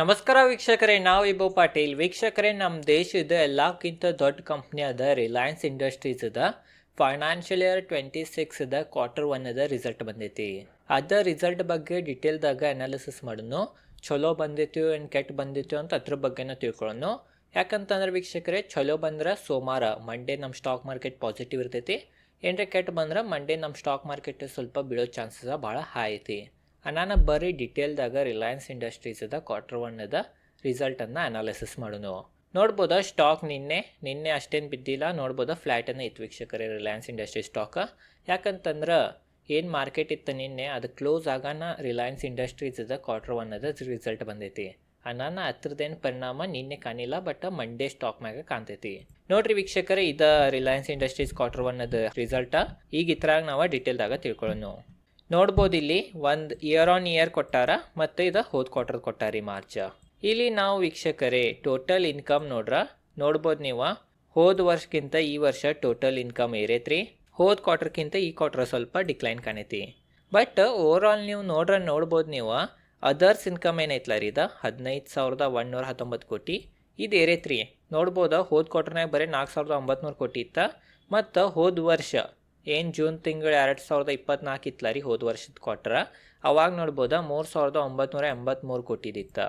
ನಮಸ್ಕಾರ ವೀಕ್ಷಕರೇ, ನಾವು ಇಬ್ಬ ಪಾಟೀಲ್. ವೀಕ್ಷಕರೇ ನಮ್ಮ ದೇಶದ ಎಲ್ಲಕ್ಕಿಂತ ದೊಡ್ಡ ಕಂಪ್ನಿ ಅದ ರಿಲಯನ್ಸ್ ಇಂಡಸ್ಟ್ರೀಸ್ ಅದ. ಫೈನಾನ್ಷಿಯಲ್ ಇಯರ್ ಟ್ವೆಂಟಿ ಸಿಕ್ಸ್ ಅದ ಕ್ವಾರ್ಟರ್ ಒನ್ ಅದ ರಿಸಲ್ಟ್ ಬಂದೈತಿ. ಅದ ರಿಸಲ್ಟ್ ಬಗ್ಗೆ ಡಿಟೇಲ್ದಾಗ ಅನಾಲಿಸಿಸ್ ಮಾಡೋನು. ಚಲೋ ಬಂದಿತ್ತು ಏನು ಕೆಟ್ಟ ಬಂದಿತ್ತು ಅಂತ ಅದ್ರ ಬಗ್ಗೆನ ತಿಳ್ಕೊಳ್ಳೋನು ಯಾಕಂತಂದ್ರೆ ವೀಕ್ಷಕರೇ ಚಲೋ ಬಂದ್ರೆ ಸೋಮವಾರ ಮಂಡೇ ನಮ್ಮ ಸ್ಟಾಕ್ ಮಾರ್ಕೆಟ್ ಪಾಸಿಟಿವ್ ಇರ್ತೈತಿ. ಏನರ ಕೆಟ್ಟ ಬಂದ್ರೆ ಮಂಡೇ ನಮ್ಮ ಸ್ಟಾಕ್ ಮಾರ್ಕೆಟ್ ಸ್ವಲ್ಪ ಬೀಳೋ ಚಾನ್ಸಸ್ ಭಾಳ ಹೈ ಐತಿ. ನಾನು ಬರೀ ಡಿಟೇಲ್ದಾಗ ರಿಲಯನ್ಸ್ ಇಂಡಸ್ಟ್ರೀಸ್ ಅದ ಕ್ವಾರ್ಟರ್ ಒನ್ ಅದ ರಿಸಲ್ಟನ್ನು ಅನಾಲಿಸಿಸ್ ಮಾಡೋಣ ನೋಡ್ಬೋದಾ ಸ್ಟಾಕ್ ನಿನ್ನೆ ನಿನ್ನೆ ಅಷ್ಟೇನು ಬಿದ್ದಿಲ್ಲ, ನೋಡ್ಬೋದಾ ಫ್ಲ್ಯಾಟನ್ನು ಇತ್ತು ವೀಕ್ಷಕರೇ ರಿಲಯನ್ಸ್ ಇಂಡಸ್ಟ್ರಿ ಸ್ಟಾಕ್ ಯಾಕಂತಂದ್ರೆ ಏನು ಮಾರ್ಕೆಟ್ ಇತ್ತು ನಿನ್ನೆ, ಅದು ಕ್ಲೋಸ್ ಆಗಾನ ರಿಲಯನ್ಸ್ ಇಂಡಸ್ಟ್ರೀಸ್ ಅದ ಕ್ವಾರ್ಟರ್ ಒನ್ನದ ರಿಸಲ್ಟ್ ಬಂದೈತಿ. ಅನಾನ ಹತ್ರದೇನು ಪರಿಣಾಮ ನಿನ್ನೆ ಕಾಣಿಲ್ಲ ಬಟ್ ಮಂಡೇ ಸ್ಟಾಕ್ ಮ್ಯಾಗ ಕಾಣ್ತೈತಿ. ನೋಡ್ರಿ ವೀಕ್ಷಕರೇ, ಇದ ರಿಲಯನ್ಸ್ ಇಂಡಸ್ಟ್ರೀಸ್ ಕ್ವಾರ್ಟರ್ ಒನ್ ಅದ ರಿಸಲ್ಟ ಈಗ ಇದ್ರಾಗ ನಾವು ಡಿಟೇಲ್ದಾಗ ತಿಳ್ಕೊಳ್ಳೋಣ. ನೋಡ್ಬೋದು ಇಲ್ಲಿ ಒಂದು ಇಯರ್ ಆನ್ ಇಯರ್ ಕೊಟ್ಟಾರ ಮತ್ತು ಇದು ಹೋದ್ ಕ್ವಾರ್ಟರ್ ಕೊಟ್ಟಾರಿ ಮಾರ್ಚ ಇಲ್ಲಿ ನಾವು ವೀಕ್ಷಕರೇ ಟೋಟಲ್ ಇನ್ಕಮ್ ನೋಡ್ರ, ನೋಡ್ಬೋದು ನೀವು. ಹೋದ ವರ್ಷಕ್ಕಿಂತ ಈ ವರ್ಷ ಟೋಟಲ್ ಇನ್ಕಮ್ ಏರೈತ್ರಿ. ಹೋದ ಕ್ವಾರ್ಟರ್ಕ್ಕಿಂತ ಈ ಕ್ವಾರ್ಟರ್ ಸ್ವಲ್ಪ ಡಿಕ್ಲೈನ್ ಕಾಣೈತಿ. ಬಟ್ ಓವರ್ ಆಲ್ ನೀವು ನೋಡ್ರ, ನೋಡ್ಬೋದು ನೀವು. ಅದರ್ಸ್ ಇನ್ಕಮ್ ಏನೈತಲ್ಲ ರೀ ಇದು? ಹದಿನೈದು ಸಾವಿರದ ಒಂದೂರ ಹತ್ತೊಂಬತ್ತು ಕೋಟಿ. ಇದು ಏರೈತ್ರಿ. ನೋಡ್ಬೋದು, ಹೋದ ಕ್ವಾರ್ಟರ್ನಾಗ ಬರೀ ನಾಲ್ಕು ಸಾವಿರದ ಒಂಬತ್ನೂರು ಕೋಟಿ ಇತ್ತ. ಮತ್ತು ಹೋದ ವರ್ಷ ಏನು ಜೂನ್ ತಿಂಗಳು ಎರಡು ಸಾವಿರದ ಇಪ್ಪತ್ನಾಲ್ಕು ಇತ್ತಲ್ಲ ರೀ ಹೋದ ವರ್ಷದ ಕ್ವಾರ್ಟರ ಅವಾಗ ನೋಡ್ಬೋದಾ ಮೂರು ಸಾವಿರದ ಒಂಬತ್ನೂರ ಎಂಬತ್ತ್ಮೂರು ಕೋಟಿದಿತ್ತು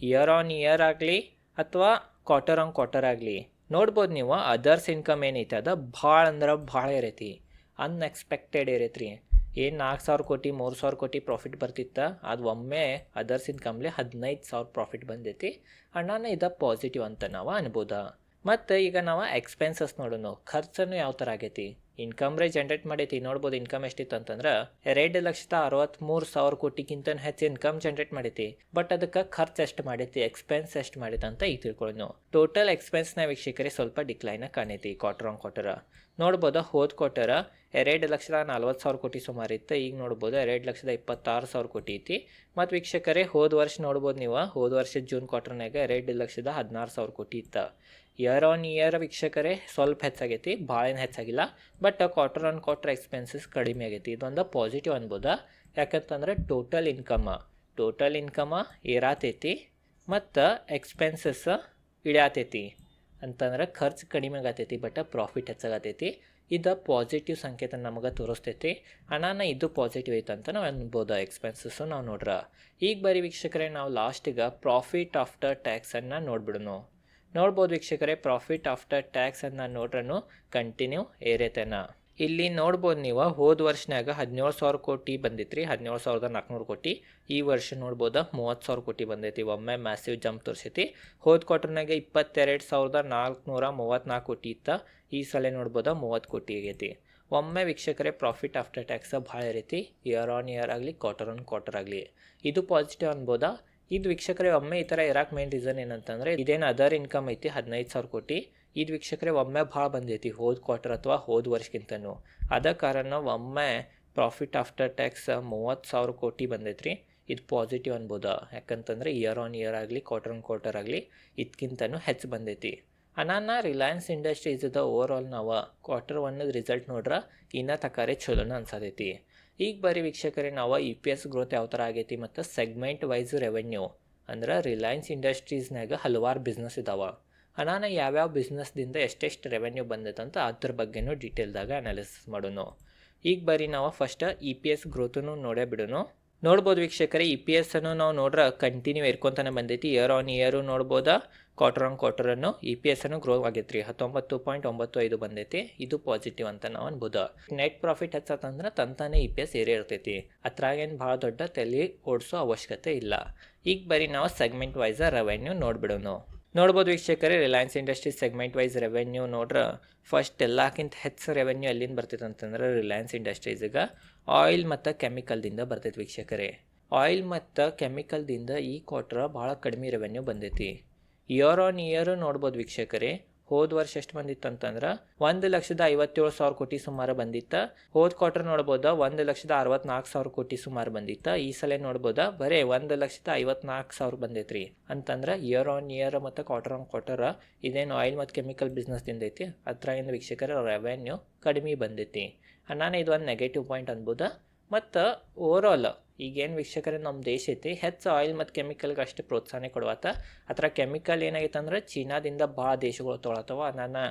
ಇಯರ್ ಆನ್ ಇಯರ್ ಆಗಲಿ ಅಥವಾ ಕ್ವಾರ್ಟರ್ ಆನ್ ಕ್ವಾರ್ಟರ್ ಆಗಲಿ. ನೋಡ್ಬೋದು ನೀವು ಅದರ್ಸ್ ಇನ್ಕಮ್ ಏನೈತೆ ಅದು ಭಾಳ ಅಂದ್ರೆ ಭಾಳ ಇರೈತಿ. ಅನ್ಎಕ್ಸ್ಪೆಕ್ಟೆಡ್ ಇರೈತ್ರಿ. ಏನು ನಾಲ್ಕು ಸಾವಿರ ಕೋಟಿ, ಮೂರು ಸಾವಿರ ಕೋಟಿ ಪ್ರಾಫಿಟ್ ಬರ್ತಿತ್ತ. ಅದು ಒಮ್ಮೆ ಅದರ್ಸ್ ಇನ್ಕಮ್ಲಿ ಹದಿನೈದು ಸಾವಿರ ಪ್ರಾಫಿಟ್ ಬಂದೈತಿ. ಅಣ್ಣನ ಇದು ಪಾಸಿಟಿವ್ ಅಂತ ನಾವು ಅನ್ಬೋದ. ಮತ್ತು ಈಗ ನಾವು ಎಕ್ಸ್ಪೆನ್ಸಸ್ ನೋಡೋಣ ಖರ್ಚನ್ನು ಯಾವ ಥರ ಆಗೈತಿ? ಇನ್ಕಮ್ ರೇ ಜನ್ರೇಟ್ ಮಾಡೈತಿ. ನೋಡ್ಬೋದು ಇನ್ಕಮ್ ಎಷ್ಟಿತ್ತು ಅಂತಂದ್ರೆ ಎರಡು ಲಕ್ಷದ ಅರವತ್ತ್ಮೂರು ಸಾವಿರ ಕೋಟಿಗಿಂತ ಹೆಚ್ಚು ಇನ್ಕಮ್ ಜನ್ರೇಟ್ ಮಾಡೈತಿ. ಬಟ್ ಅದಕ್ಕೆ ಖರ್ಚು ಎಷ್ಟು ಮಾಡೈತಿ? ಎಕ್ಸ್ಪೆನ್ಸ್ ಎಷ್ಟು ಮಾಡೈತೆ ಅಂತ ಈಗ ತಿಳ್ಕೊಳ್ಳೋಣ ಟೋಟಲ್ ಎಕ್ಸ್ಪೆನ್ಸ್ನ ವೀಕ್ಷಕರೇ ಸ್ವಲ್ಪ ಡಿಕ್ಲೈನ ಕಾಣೈತಿ ಕ್ವಾರ್ಟರ್ ಆನ್ ಕ್ವಾರ್ಟರ್ ನೋಡ್ಬೋದು ಹೋದ ಕ್ವಾರ್ಟರ್ ಎರಡು ಲಕ್ಷದ ನಲ್ವತ್ತು ಸಾವಿರ ಕೋಟಿ ಸುಮಾರು ಇತ್ತು. ಈಗ ನೋಡ್ಬೋದು ಎರಡು ಲಕ್ಷದ ಇಪ್ಪತ್ತಾರು ಸಾವಿರ ಕೋಟಿ ಐತಿ. ಮತ್ತು ವೀಕ್ಷಕರೇ ಹೋದ ವರ್ಷ ನೋಡ್ಬೋದು ನೀವು. ಹೋದ ವರ್ಷದ ಜೂನ್ ಕ್ವಾರ್ಟರ್ನಾಗ ಎರಡು ಲಕ್ಷದ ಹದಿನಾರು ಸಾವಿರ ಕೋಟಿ ಇತ್ತು. ಇಯರ್ ಆನ್ ಇಯರ್ ವೀಕ್ಷಕರೇ, ಸ್ವಲ್ಪ ಹೆಚ್ಚಾಗೈತಿ ಭಾಳ ಏನು ಹೆಚ್ಚಾಗಿಲ್ಲ but quarter on quarter expenses ಕಡಿಮೆ ಆಗೈತಿ. ಇದೊಂದು ಪಾಸಿಟಿವ್ ಅನ್ಬೋದು. ಯಾಕಂತಂದ್ರೆ ಟೋಟಲ್ ಇನ್ಕಮ ಟೋಟಲ್ ಇನ್ಕಮ ಏರಾತೈತಿ, ಮತ್ತು ಎಕ್ಸ್ಪೆನ್ಸಸ್ ಇಳಿಯಾತೈತಿ. ಅಂತಂದ್ರೆ ಖರ್ಚು ಕಡಿಮೆ ಆಗತೈತಿ ಬಟ್ ಪ್ರಾಫಿಟ್ ಹೆಚ್ಚಾಗತೈತಿ. ಇದು ಪಾಸಿಟಿವ್ ಸಂಕೇತ ನಮಗೆ ತೋರಿಸ್ತೈತಿ. ಹಣನ ಇದು ಪಾಸಿಟಿವ್ ಐತೆ ಅಂತ ನಾವು ಅನ್ಬೋದು ಎಕ್ಸ್ಪೆನ್ಸಸ್ಸು ನಾವು ನೋಡ್ರ. ಈಗ ಬರೀ ವೀಕ್ಷಕರೇ, ನಾವು ಲಾಸ್ಟಿಗೆ ಪ್ರಾಫಿಟ್ ಆಫ್ಟರ್ ಟ್ಯಾಕ್ಸನ್ನು ನೋಡ್ಬಿಡೋಣ ನೋಡ್ಬೋದು ವೀಕ್ಷಕರೇ ಪ್ರಾಫಿಟ್ ಆಫ್ಟರ್ ಟ್ಯಾಕ್ಸ್ ಅನ್ನೋ ನೋಡ್ರೂ ಕಂಟಿನ್ಯೂ ಏರೇತನ. ಇಲ್ಲಿ ನೋಡ್ಬೋದು ನೀವು, ಹೋದ ವರ್ಷನಾಗ ಹದಿನೇಳು ಸಾವಿರ ಕೋಟಿ ಬಂದಿತ್ತು ಹದಿನೇಳು ಸಾವಿರದ ನಾಲ್ಕುನೂರು ಕೋಟಿ. ಈ ವರ್ಷ ನೋಡ್ಬೋದು ಮೂವತ್ತು ಸಾವಿರ ಕೋಟಿ ಬಂದೈತಿ, ಒಮ್ಮೆ ಮ್ಯಾಸಿವ್ ಜಂಪ್ ತೋರಿಸೈತಿ. ಹೋದ ಕ್ವಾರ್ಟರ್ನಾಗ ಇಪ್ಪತ್ತೆರಡು ಸಾವಿರದ ನಾಲ್ಕುನೂರ ಮೂವತ್ತ್ನಾಲ್ಕು ಕೋಟಿ ಇತ್ತ, ಈ ಸಲ ನೋಡ್ಬೋದು ಮೂವತ್ತು ಕೋಟಿ ಆಗೈತಿ. ಒಮ್ಮೆ ವೀಕ್ಷಕರೇ ಪ್ರಾಫಿಟ್ ಆಫ್ಟರ್ ಟ್ಯಾಕ್ಸ್ ಭಾಳ ಇರೈತಿ ಇಯರ್ ಆನ್ ಇಯರ್ ಆಗಲಿ ಕ್ವಾರ್ಟರ್ ಆನ್ ಕ್ವಾರ್ಟರ್ ಆಗಲಿ. ಇದು ಪಾಸಿಟಿವ್ ಅನ್ಬೋದಾ? ಇದು ವೀಕ್ಷಕರೇ, ಒಮ್ಮೆ ಈ ಥರ ಇರಾಕ್ ಮೇನ್ ರೀಸನ್ ಏನಂತಂದರೆ, ಇದೇನು ಅದರ್ ಇನ್ಕಮ್ ಐತಿ, ಹದಿನೈದು ಸಾವಿರ ಕೋಟಿ. ಇದು ವೀಕ್ಷಕರೇ, ಒಮ್ಮೆ ಭಾಳ ಬಂದೈತಿ, ಹೋದ ಕ್ವಾರ್ಟರ್ ಅಥವಾ ಹೋದ ವರ್ಷಕ್ಕಿಂತನೂ. ಅದ ಕಾರಣ ಒಮ್ಮೆ ಪ್ರಾಫಿಟ್ ಆಫ್ಟರ್ ಟ್ಯಾಕ್ಸ್ ಮೂವತ್ತು ಸಾವಿರ ಕೋಟಿ ಬಂದೈತ್ರಿ. ಇದು ಪಾಸಿಟಿವ್ ಅನ್ಬೋದು. ಯಾಕಂತಂದರೆ ಇಯರ್ ಆನ್ ಇಯರ್ ಆಗಲಿ ಕ್ವಾರ್ಟರ್ ಆನ್ ಕ್ವಾರ್ಟರ್ ಆಗಲಿ ಇದಕ್ಕಿಂತನೂ ಹೆಚ್ಚು ಬಂದೈತಿ. ಅನಾನ ರಿಲಯನ್ಸ್ ಇಂಡಸ್ಟ್ರೀಸ್ ಓವರ್ ಆಲ್ ನಾವು ಕ್ವಾರ್ಟರ್ ಒನ್ನದ ರಿಸಲ್ಟ್ ನೋಡ್ರೆ, ಇನ್ನೂ ತಕಾರೆ ಚಲೋನ ಅನ್ಸತೈತಿ ಈಗ ಬರೀ ವೀಕ್ಷಕರೇ, ನಾವು ಇ ಪಿ ಎಸ್ ಗ್ರೋತ್ ಯಾವ ಥರ ಆಗೈತಿ ಮತ್ತು ಸೆಗ್ಮೆಂಟ್ ವೈಸ್ ರೆವೆನ್ಯೂ ಅಂದ್ರೆ ರಿಲಯನ್ಸ್ ಇಂಡಸ್ಟ್ರೀಸ್ನಾಗ ಹಲವಾರು ಬಿಸ್ನೆಸ್ ಇದಾವೆ. ಅನಾನ ಯಾವ್ಯಾವ ಬಿಸ್ನೆಸ್ದಿಂದ ಎಷ್ಟೆಷ್ಟು ರೆವೆನ್ಯೂ ಬಂದೈತೆ ಅಂತ ಅದ್ರ ಬಗ್ಗೆನೂ ಡೀಟೇಲ್ದಾಗ ಅನಾಲಿಸಿಸ್ ಮಾಡೋಣ ಈಗ ಬರೀ ನಾವು ಫಸ್ಟ್ ಇ ಪಿ ಎಸ್ ಗ್ರೋತನ್ನು ನೋಡೇ ಬಿಡೋಣ ನೋಡ್ಬೋದು ವೀಕ್ಷಕರೇ ಇ ಪಿ ಎಸ್ ಅನ್ನು ನಾವು ನೋಡ್ರೆ ಕಂಟಿನ್ಯೂ ಏರ್ಕೊಂತಾನೆ ಬಂದೈತಿ. ಇಯರ್ ಆನ್ ಇಯರು ನೋಡ್ಬೋದಾ? ಕ್ವಾರ್ಟರ್ ಆನ್ ಕ್ವಾರ್ಟರನ್ನು ಇ ಪಿ ಎಸ್ ಅನ್ನು ಗ್ರೋ ಆಗೈತೆ ರೀ ಹತ್ತೊಂಬತ್ತು ಪಾಯಿಂಟ್ ಒಂಬತ್ತು ಐದು ಬಂದೈತಿ. ಇದು ಪಾಸಿಟಿವ್ ಅಂತ ನಾವು ಅನ್ಬೋದು. ನೆಟ್ ಪ್ರಾಫಿಟ್ ಹೆಚ್ಚತ್ತಂದ್ರೆ ತಂತಾನೆ ಇ ಪಿ ಎಸ್ ಏರೇ ಇರ್ತೈತಿ. ಅದ್ರಾಗೇನು ಭಾಳ ದೊಡ್ಡ ತಲೆ ಓಡಿಸೋ ಅವಶ್ಯಕತೆ ಇಲ್ಲ. ಈಗ ಬರೀ ನಾವು ಸೆಗ್ಮೆಂಟ್ ವೈಸ್ ರೆವೆನ್ಯೂ ನೋಡ್ಬಿಡೋಣ ನೋಡ್ಬೋದು ವೀಕ್ಷಕರೇ Reliance Industries segment wise revenue ನೋಡ್ರೆ ಫಸ್ಟ್ ಎಲ್ಲಕ್ಕಿಂತ ಹೆಚ್ಚು ರೆವೆನ್ಯೂ ಎಲ್ಲಿಂದ ಬರ್ತೈತೆ ಅಂತಂದ್ರೆ ರಿಲಯನ್ಸ್ ಇಂಡಸ್ಟ್ರೀಸ್ಗೆ ಆಯಿಲ್ ಮತ್ತು ಕೆಮಿಕಲ್ದಿಂದ ಬರ್ತೈತೆ ವೀಕ್ಷಕರೇ. ಆಯಿಲ್ ಮತ್ತು ಕೆಮಿಕಲ್ದಿಂದ ಈ ಕ್ವಾರ್ಟರ್ ಭಾಳ ಕಡಿಮೆ ರೆವೆನ್ಯೂ ಬಂದೈತಿ. ಇಯರ್ ಆನ್ ಇಯರ್ ನೋಡ್ಬೋದು ವೀಕ್ಷಕರೇ ಹೋದ ವರ್ಷ ಎಷ್ಟು ಬಂದಿತ್ತು ಅಂತಂದ್ರೆ ಒಂದು ಲಕ್ಷದ ಐವತ್ತೇಳು ಸಾವಿರ ಕೋಟಿ ಸುಮಾರು ಬಂದಿತ್ತು. ಹೋದ ಕ್ವಾರ್ಟರ್ ನೋಡ್ಬೋದ ಒಂದು ಲಕ್ಷದ ಅರವತ್ನಾಲ್ಕು ಸಾವಿರ ಕೋಟಿ ಸುಮಾರು ಬಂದಿತ್ತು. ಈ ಸಲ ನೋಡ್ಬೋದ ಬರೇ ಒಂದು ಲಕ್ಷದ ಐವತ್ನಾಲ್ಕು ಸಾವಿರ ಬಂದೈತ್ರಿ. ಅಂತಂದ್ರೆ ಇಯರ್ ಆನ್ ಇಯರ್ ಮತ್ತು ಕ್ವಾರ್ಟರ್ ಆನ್ ಕ್ವಾರ್ಟರ್ ಇದೇನು ಆಯಿಲ್ ಮತ್ತು ಕೆಮಿಕಲ್ ಬಿಸ್ನೆಸ್ದಿಂದ ಐತಿ. ಅದ್ರಾಗಿನ ವೀಕ್ಷಕರ ರೆವೆನ್ಯೂ ಕಡಿಮೆ ಬಂದೈತಿ. ನಾನು ಇದು ಒಂದು ನೆಗೆಟಿವ್ ಪಾಯಿಂಟ್ ಅನ್ಬೋದು. ಮತ್ತು ಓವರಾಲ್ ಈಗೇನು ವೀಕ್ಷಕರ ನಮ್ಮ ದೇಶ ಐತಿ, ಹೆಚ್ಚು ಆಯಿಲ್ ಮತ್ತು ಕೆಮಿಕಲ್ಗೆ ಅಷ್ಟು ಪ್ರೋತ್ಸಾಹನೆ ಕೊಡುವತ್ತ. ಅದರ ಕೆಮಿಕಲ್ ಏನಾಗೈತೆ ಅಂದ್ರೆ ಚೀನಾದಿಂದ ಭಾಳ ದೇಶಗಳು ತೊಗೊಳತ್ತವ ನಾನು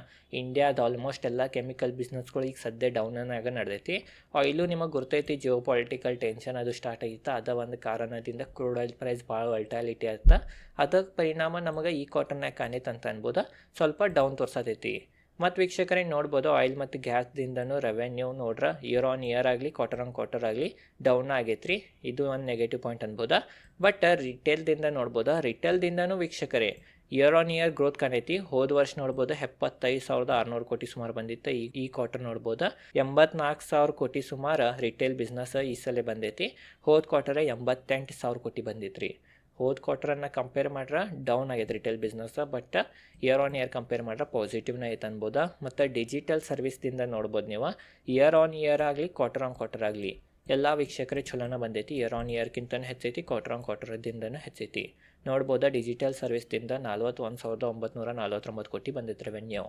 ಇಂಡಿಯಾದ ಆಲ್ಮೋಸ್ಟ್ ಎಲ್ಲ ಕೆಮಿಕಲ್ ಬಿಸ್ನೆಸ್ಗಳು ಈಗ ಸದ್ಯ ಡೌನಾಗ ನಡೆದೈತಿ. ಆಯಿಲು ನಿಮಗೆ ಗೊತ್ತೈತಿ ಜಿಯೋ ಪೊಲಿಟಿಕಲ್ ಟೆನ್ಷನ್ ಅದು ಸ್ಟಾರ್ಟ್ ಆಗಿತ್ತು. ಅದ ಒಂದು ಕಾರಣದಿಂದ ಕ್ರೂಡ್ ಆಯಿಲ್ ಪ್ರೈಸ್ ಭಾಳ ವಲ್ಟಾಲಿಟಿ ಆಯ್ತು ಅದಕ್ಕೆ ಪರಿಣಾಮ ನಮಗೆ ಈ ಕಾಟನ್ನಾಗ ಕಾಣೈತೆ ಅಂತ ಅನ್ಬೋದು. ಸ್ವಲ್ಪ ಡೌನ್ ತೋರ್ಸತೈತಿ. ಮತ್ತು ವೀಕ್ಷಕರೇ ನೋಡ್ಬೋದು ಆಯಿಲ್ ಮತ್ತು ಗ್ಯಾಸ್ದಿಂದನೂ ರೆವೆನ್ಯೂ ನೋಡ್ರ ಇಯರ್ ಆನ್ ಇಯರ್ ಆಗಲಿ ಕ್ವಾರ್ಟರ್ ಆನ್ ಕ್ವಾರ್ಟರ್ ಆಗಲಿ ಡೌನ್ ಆಗೈತ್ರಿ. ಇದು ಒಂದು ನೆಗೆಟಿವ್ ಪಾಯಿಂಟ್ ಅನ್ಬೋದಾ. ಬಟ್ ರಿಟೇಲ್ದಿಂದ ನೋಡ್ಬೋದು. ರಿಟೇಲ್ದಿಂದನೂ ವೀಕ್ಷಕರೇ ಇಯರ್ ಆನ್ ಇಯರ್ ಗ್ರೋತ್ ಕಾಣೈತಿ. ಹೋದ ವರ್ಷ ನೋಡ್ಬೋದು ಎಪ್ಪತ್ತೈದು ಸಾವಿರದ ಆರುನೂರು ಕೋಟಿ ಸುಮಾರು ಬಂದಿತ್ತು. ಈ ಈ ಕ್ವಾರ್ಟರ್ ನೋಡ್ಬೋದು ಎಂಬತ್ನಾಲ್ಕು ಸಾವಿರ ಕೋಟಿ ಸುಮಾರು ರಿಟೇಲ್ ಬಿಸ್ನೆಸ್ ಈ ಸಲ ಬಂದೈತಿ. ಹೋದ ಕ್ವಾರ್ಟರ್ ಎಂಬತ್ತೆಂಟು ಸಾವಿರ ಕೋಟಿ ಬಂದಿತ್ತು ರೀ ಹೋದ ಕ್ವಾರ್ಟರನ್ನು ಕಂಪೇರ್ ಮಾಡ್ರೆ ಡೌನ್ ಆಗಿದೆ retail business but year on year compare ಮಾಡ್ರೆ ಪಾಸಿಟಿವ್ನ ಐತೆ ಅನ್ಬೋದು. ಮತ್ತು ಡಿಜಿಟಲ್ ಸರ್ವಿಸ್ದಿಂದ ನೋಡ್ಬೋದು ನೀವು. ಇಯರ್ ಆನ್ ಇಯರ್ ಆಗಲಿ ಕ್ವಾರ್ಟರ್ ಆನ್ ಕ್ವಾರ್ಟರ್ ಆಗಲಿ, ಎಲ್ಲ ವೀಕ್ಷಕರೇ ಚಲೋನ ಬಂದೈತಿ. ಇಯರ್ ಆನ್ ಇಯರ್ಗಿಂತನೂ ಹೆಚ್ಚೈತಿ ಕ್ವಾರ್ಟರ್ ಆನ್ ಕ್ವಾರ್ಟರ್ದಿಂದನೂ ಹೆಚ್ಚೈತಿ. ನೋಡ್ಬೋದಾ? ಡಿಜಿಟಲ್ ಸರ್ವಿಸ್ದಿಂದ ನಲ್ವತ್ತೊಂದು ಸಾವಿರದ ಒಂಬತ್ತು ನಲ್ವತ್ತೊಂಬತ್ತು ಕೋಟಿ ಬಂದಿತ್ತು ರೆವೆನ್ಯೂ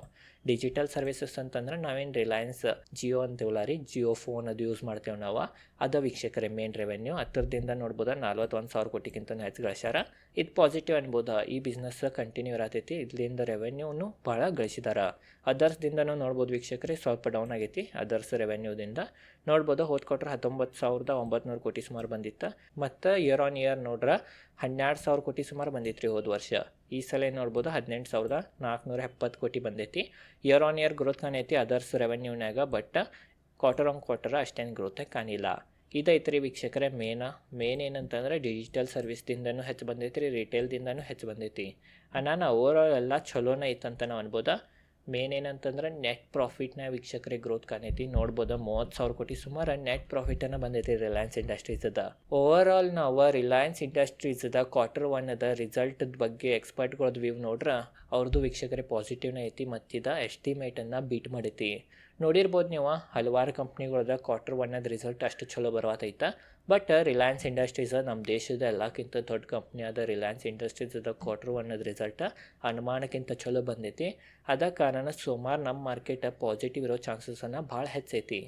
ಡಿಜಿಟಲ್ ಸರ್ವಿಸಸ್ ಅಂತಂದ್ರೆ ನಾವೇನು ರಿಲಯನ್ಸ್, ಜಿಯೋ ಅಂತೀವಲ್ಲ ರೀ? ಜಿಯೋ ಫೋನ್ ಅದು ಯೂಸ್ ಮಾಡ್ತೇವೆ ನಾವು. ಅದು ವೀಕ್ಷಕರೇ ಮೇನ್ ರೆವೆನ್ಯೂ ಹತ್ತಿರದಿಂದ ನೋಡ್ಬೋದಾ? ನಲ್ವತ್ತೊಂದು ಸಾವಿರ ಕೋಟಿಗಿಂತ ಹೆಚ್ಚು ಗಳಿಸ್ಯಾರ. ಇದು ಪಾಸಿಟಿವ್ ಅನ್ಬೋದು. ಈ ಬಿಸ್ನೆಸ್ ಕಂಟಿನ್ಯೂ ಇರತೈತಿ. ಇದರಿಂದ ರೆವೆನ್ಯೂನು ಭಾಳ ಗಳಿಸಿದಾರ. ಅದರ್ಸ್ದಿಂದನೂ ನೋಡ್ಬೋದು ವೀಕ್ಷಕರೇ, ಸ್ವಲ್ಪ ಡೌನ್ ಆಗೈತಿ. ಅದರ್ಸ್ ರೆವೆನ್ಯೂದಿಂದ ನೋಡ್ಬೋದು? ಹೋದ ಕೊಟ್ರೆ ಹತ್ತೊಂಬತ್ತು ಸಾವಿರದ ಒಂಬತ್ತು ಕೋಟಿ ಸುಮಾರು ಬಂದಿತ್ತು. ಮತ್ತು ಇಯರ್ ಆನ್ ಇಯರ್ ನೋಡ್ರೆ ಹನ್ನೆರಡು ಸಾವಿರ ಕೋಟಿ ಸುಮಾರು ಬಂದಿತ್ತು ರೀ ಹೋದ ವರ್ಷ. ಈ ಸಲ ಏನು ನೋಡ್ಬೋದು, ಹದಿನೆಂಟು ಸಾವಿರದ ನಾಲ್ಕುನೂರ ಎಪ್ಪತ್ತು ಕೋಟಿ ಬಂದೈತಿ. ಇಯರ್ ಆನ್ ಇಯರ್ ಗ್ರೋತ್ ಕಾಣೈತಿ ಅದರ್ಸ್ ರೆವೆನ್ಯೂನಾಗ ಬಟ್ ಕ್ವಾರ್ಟರ್ ಆನ್ ಕ್ವಾರ್ಟರ್ ಅಷ್ಟೇನು ಗ್ರೋತ್ ಕಾಣಿಲ್ಲ. ಇದೈತೆ ರೀ ವೀಕ್ಷಕರೇ ಮೇನ ಮೇನ್ ಏನಂತಂದ್ರೆ ಡಿಜಿಟಲ್ ಸರ್ವಿಸ್ದಿಂದನೂ ಹೆಚ್ಚು ಬಂದೈತಿ ರೀ ರಿಟೇಲ್ದಿಂದನೂ ಹೆಚ್ಚು ಬಂದೈತಿ. ನಾನು ಆಲ್ ಎಲ್ಲ ಚಲೋನ ಐತಂತ ನಾವು ಅನ್ಬೋದಾ? ಮೇನ್ ಏನಂತಂದ್ರೆ ನೆಟ್ ಪ್ರಾಫಿಟ್ನ ವೀಕ್ಷಕರಿಗೆ ಗ್ರೋತ್ ಕಾಣೈತಿ. ನೋಡ್ಬೋದು ಮೂವತ್ತು ಸಾವಿರ ಕೋಟಿ ಸುಮಾರು ನೆಟ್ ಪ್ರಾಫಿಟನ್ನು ಬಂದೈತಿ ರಿಲಯನ್ಸ್ ಇಂಡಸ್ಟ್ರೀಸ್ ಅದ ಓವರ್ ಆಲ್ ನಾವು ರಿಲಯನ್ಸ್ ಇಂಡಸ್ಟ್ರೀಸ್ ಅದ ಕ್ವಾರ್ಟರ್ ಒನ್ ಅದ ರಿಸಲ್ಟ್ ಬಗ್ಗೆ ಎಕ್ಸ್ಪರ್ಟ್ಗಳದ್ದು ವ್ಯೂ ನೋಡ್ರ ಅವ್ರದ್ದು ವೀಕ್ಷಕರೇ ಪಾಸಿಟಿವ್ನ ಐತಿ ಮತ್ತಿದ ಎಸ್ಟಿಮೇಟನ್ನು ಬೀಟ್ ಮಾಡೈತಿ. ನೋಡಿರ್ಬೋದು ನೀವು ಹಲವಾರು ಕಂಪ್ನಿಗಳದ ಕ್ವಾರ್ಟರ್ ಒನ್ನದ ರಿಸಲ್ಟ್ ಅಷ್ಟು ಚಲೋ ಬರವತ್ತೈತೆ ಬಟ್ ರಿಲಯನ್ಸ್ ಇಂಡಸ್ಟ್ರೀಸ್ ನಮ್ಮ ದೇಶದ ಎಲ್ಲಕ್ಕಿಂತ ದೊಡ್ಡ ಕಂಪ್ನಿ ಆದ ರಿಲಯನ್ಸ್ ಇಂಡಸ್ಟ್ರೀಸ್ ಅದ ಕ್ವಾರ್ಟರ್ ಅನ್ನೋದು ರಿಸಲ್ಟ್ ಅನುಮಾನಕ್ಕಿಂತ ಚಲೋ ಬಂದೈತಿ. ಅದ ಕಾರಣ ಸುಮಾರು ನಮ್ಮ ಮಾರ್ಕೆಟ್ ಪಾಸಿಟಿವ್ ಇರೋ ಚಾನ್ಸಸನ್ನು ಭಾಳ ಹೆಚ್ಚೈತಿ.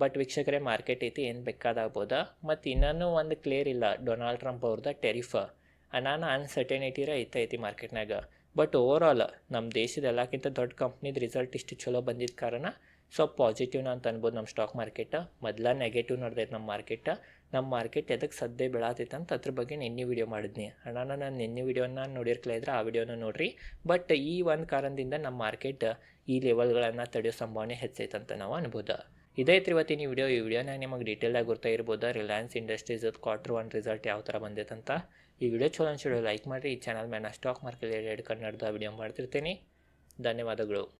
ಬಟ್ ವೀಕ್ಷಕರೇ ಮಾರ್ಕೆಟ್ ಐತಿ, ಏನು ಬೇಕಾದಾಗ್ಬೋದು? ಮತ್ತು ಇನ್ನೂ ಒಂದು ಕ್ಲಿಯರ್ ಇಲ್ಲ ಡೊನಾಲ್ಡ್ ಟ್ರಂಪ್ ಅವ್ರದ್ದು ಟೆರಿಫ ನಾನು ಅನ್ಸರ್ಟೆನಿಟಿರ ಐತೈತಿ ಮಾರ್ಕೆಟ್ನಾಗ ಬಟ್ ಓವರ್ ನಮ್ಮ ದೇಶದ ಎಲ್ಲಕ್ಕಿಂತ ದೊಡ್ಡ ಕಂಪ್ನಿದ ರಿಸಲ್ಟ್ ಇಷ್ಟು ಚಲೋ ಬಂದಿದ್ದ ಕಾರಣ ಸೊ ಪಾಸಿಟಿವ್ನ ಅಂತ ಅನ್ಬೋದು ನಮ್ಮ ಸ್ಟಾಕ್ ಮಾರ್ಕೆಟ್ ಮೊದಲ ನೆಗೆಟಿವ್ ನಡೆದೈತೆ ನಮ್ಮ ಮಾರ್ಕೆಟ ನಮ್ಮ ಮಾರ್ಕೆಟ್ ಎದಕ್ಕೆ ಸದ್ಯ ಬೆಳಾತೈತೆ ಅಂತ ಅದ್ರ ಬಗ್ಗೆ ನಿನ್ನೆ ವೀಡಿಯೋ ಮಾಡಿದ್ನಿ. ಅಣ್ಣ ನಾನು ನಿನ್ನೆ ವೀಡಿಯೋನ ನೋಡಿರ್ಕಲ ಇದ್ರೆ ಆ ವಿಡಿಯೋನ ನೋಡಿರಿ. ಬಟ್ ಈ ಒಂದು ಕಾರಣದಿಂದ ನಮ್ಮ ಮಾರ್ಕೆಟ್ ಈ ಲೆವೆಲ್ಗಳನ್ನು ತಡೆಯೋ ಸಂಭಾವನೆ ಹೆಚ್ಚೈತಂತ ನಾವು ಅನ್ಬೋದು. ಇದೈತೆ ಇವತ್ತಿನ ವಿಡಿಯೋ ಈ ವಿಡಿಯೋನಾಗ ನಿಮಗೆ ಡೀಟೇಲಾಗಿ ಗೊತ್ತಾ ಇರ್ಬೋದು. Reliance Industries quarter one result ಯಾವ ಥರ ಬಂದೈತೆ ಅಂತ. ಈ ವಿಡಿಯೋ ಚಲೋ ಅನ್ಸಿಡೋ ಲೈಕ್ ಮಾಡಿರಿ. ಈ ಚಾನಲ್ ಮೇಲೆ ಸ್ಟಾಕ್ ಮಾರ್ಕೆಟ್ ರಿಲೇಟೆಡ್ ಕನ್ನಡದ ವಿಡಿಯೋ ಮಾಡ್ತಿರ್ತೀನಿ. ಧನ್ಯವಾದಗಳು.